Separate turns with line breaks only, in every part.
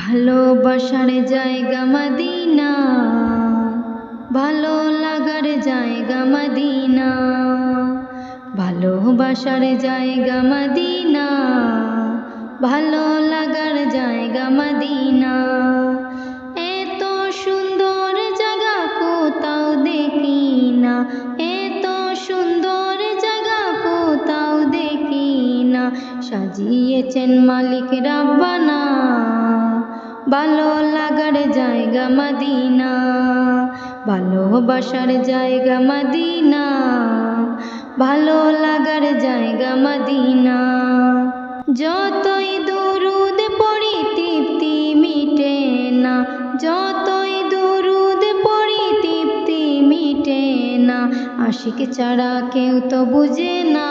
ভালোবাসার জায়গা মদিনা, ভালো লাগার জায়গা মদিনা, ভালোবাসার জায়গা মদিনা, ভালো লাগার জায়গা মদিনা। এত সুন্দর জায়গা কোথাও দেখি না, এত সুন্দর জায়গা কোথাও দেখি না। সাজিয়েছেন মালিক রাব্বানা ভালো লাগার জায়গা মদিনা ভালোবাসার জায়গা মদিনা, ভালো লাগার জায়গা মদিনা। যতই দুরুদ পড়ি তৃপ্তি মিটে না, যতই দুরুদ পড়ি তৃপ্তি মিটে না, আশিক ছাড়া কেউ তো বুঝে না।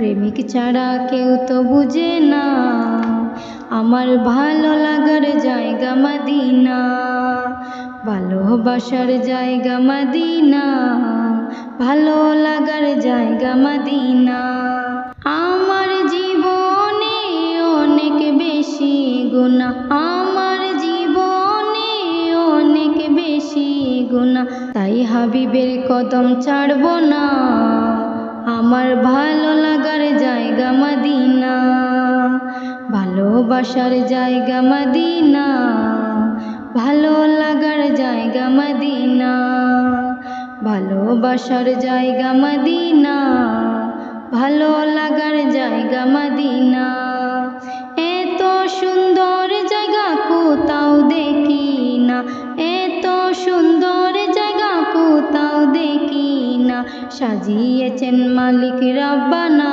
প্রেমিক ছাড়া কেউ তো বুঝে না। আমার ভালো লাগার জায়গা মদিনা ভালোবাসার জায়গা মদিনা, ভালো লাগার জায়গা মদিনা। আমার জীবনে অনেক বেশি গুণা, আমার জীবনে অনেক বেশি গুণা। তাই হাবিবের কদম ছাড়ব না, আমার ভালো ভালোবাসার জায়গা মদিনা, ভালো লাগার জায়গা মদিনা, ভালোবাসার জায়গা মদিনা, ভালো লাগার জায়গা মদিনা। এত সুন্দর জায়গা কোথাও দেখি না এত সুন্দর জায়গা কোথাও দেখি না সাজিয়েছেন মালিক রাব্বানা।